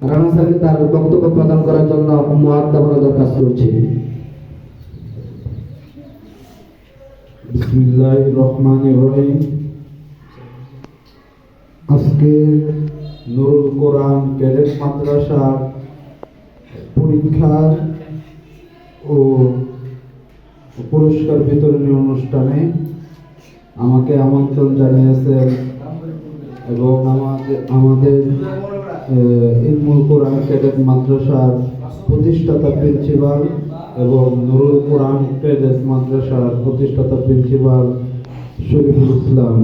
স্যারকে তার বক্তব্য প্রদান করার জন্য মহাত্মা দরখাস্ত করছি। বিসমিল্লাহ রহমান রহিম। আজকে নুরুল কোরআন ক্যাডেট মাদ্রাসার পরীক্ষা ও পুরস্কার বিতরণী অনুষ্ঠানে আমাকে আমন্ত্রণ জানিয়েছেন এবং আমাদের আমাদের ইলমুল কোরআন ক্যাডেট মাদ্রাসার প্রতিষ্ঠাতা প্রিন্সিপাল এবং নুরুল কোরআন ক্যাডেট মাদ্রাসার প্রতিষ্ঠাতা প্রিন্সিপাল শরীফুল ইসলাম।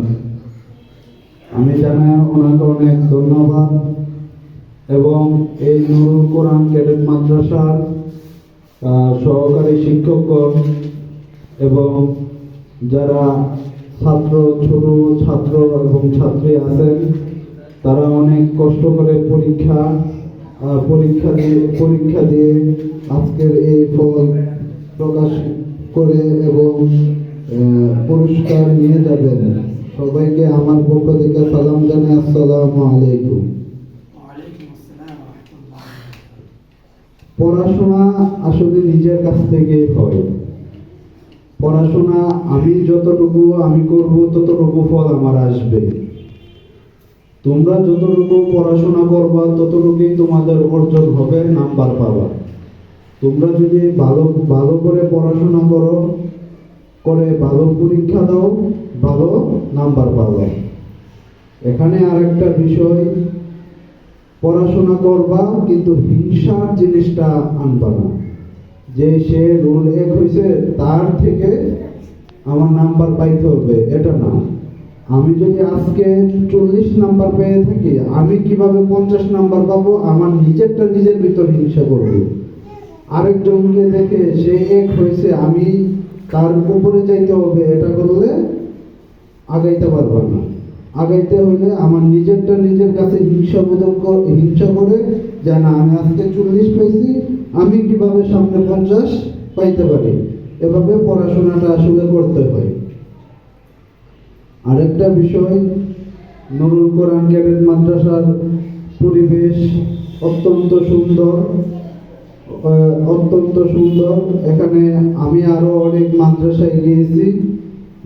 আমি জানাই ওনাকে অনেক ধন্যবাদ এবং এই নুরুল কোরআন ক্যাডেট মাদ্রাসার সহকারী শিক্ষকগণ এবং যারা ছাত্র, ছোট, ছাত্র এবং ছাত্রী আছেন তারা অনেক কষ্ট করে পরীক্ষা পরীক্ষা দিয়ে পরীক্ষা দিয়ে আজকের এই ফল প্রকাশ করে এবং পুরস্কার নিয়ে যাবেন। সবাইকে আমার পক্ষ থেকে সালাম জানাই, আসসালামু আলাইকুম। পড়াশোনা আসলে নিজের কাছ থেকে হয়। পড়াশোনা আমি যতটুকু আমি করব, ততটুকু ফল আমার আসবে। তোমরা যতটুকু পড়াশোনা করবা, ততটুকুই তোমাদের অর্জন হবে, নাম্বার পাবা। তোমরা যদি ভালো ভালো করে পড়াশোনা করো, করে ভালো পরীক্ষা দাও, ভালো নাম্বার পাবা। এখানে আরেকটা বিষয়, পড়াশোনা করবা, কিন্তু হিংসার জিনিসটা আনবা না। যে সে রোল এক হয়েছে তার থেকে আমার নাম্বার পাইতে হবে, এটা না। আমি যদি আজকে চল্লিশ নাম্বার পেয়ে থাকি, আমি কীভাবে পঞ্চাশ নাম্বার পাবো? আমার নিজেরটা নিজের ভিতর হিংসা করব। আরেকজনকে দেখে সে এক হয়েছে, আমি তার উপরে যাইতে হবে, এটা করলে আগাইতে পারব না। আগাইতে হলে আমার নিজেরটা নিজের কাছে হিংসা বোধক হিংসা করে যে না, আমি আজকে চল্লিশ পাইছি, আমি কীভাবে সামনে পঞ্চাশ পাইতে পারি? এভাবে পড়াশোনাটা আসলে করতে হয়। আরেকটা বিষয়, নুরুল কোরআন ক্যাডেট মাদ্রাসার পরিবেশ অত্যন্ত সুন্দর অত্যন্ত সুন্দর। এখানে আমি আরও অনেক মাদ্রাসায় গিয়েছি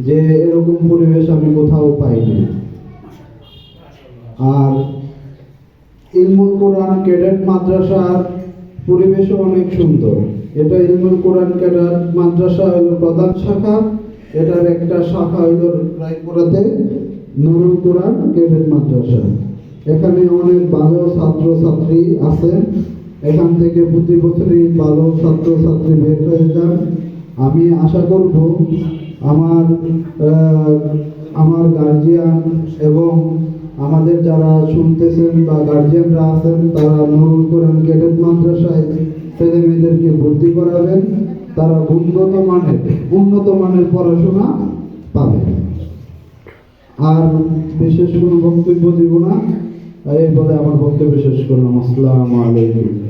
যে এরকম পরিবেশ আমি কোথাও পাইনি। আর ইলমুল কোরআন ক্যাডেট মাদ্রাসার পরিবেশও অনেক সুন্দর। এটা ইলমুল কোরআন ক্যাডেট মাদ্রাসা হলো প্রধান শাখা। এটার একটা শাখা হলো রায়পুরাতে নুরুল কোরআন ক্যাডেট মাদ্রাসা। এখানে অনেক ভালো ছাত্র ছাত্রী আছে। এখান থেকে প্রতি বছরই ভালো ছাত্র ছাত্রী বের হয়ে যান আমি আশা করব আমার আমার গার্জিয়ান এবং আমাদের যারা শুনতেছেন বা গার্জিয়ানরা আছেন, তারা নুরুল কোরআন ক্যাডেট মাদ্রাসায় ছেলে মেয়েদেরকে ভর্তি করাবেন, তারা উন্নত মানের উন্নত মানের পড়াশোনা পাবে। আর বিশেষ কোনো বক্তব্য দিব না, এই বলে আমার বক্তব্য শেষ করলাম। আসসালামু আলাইকুম।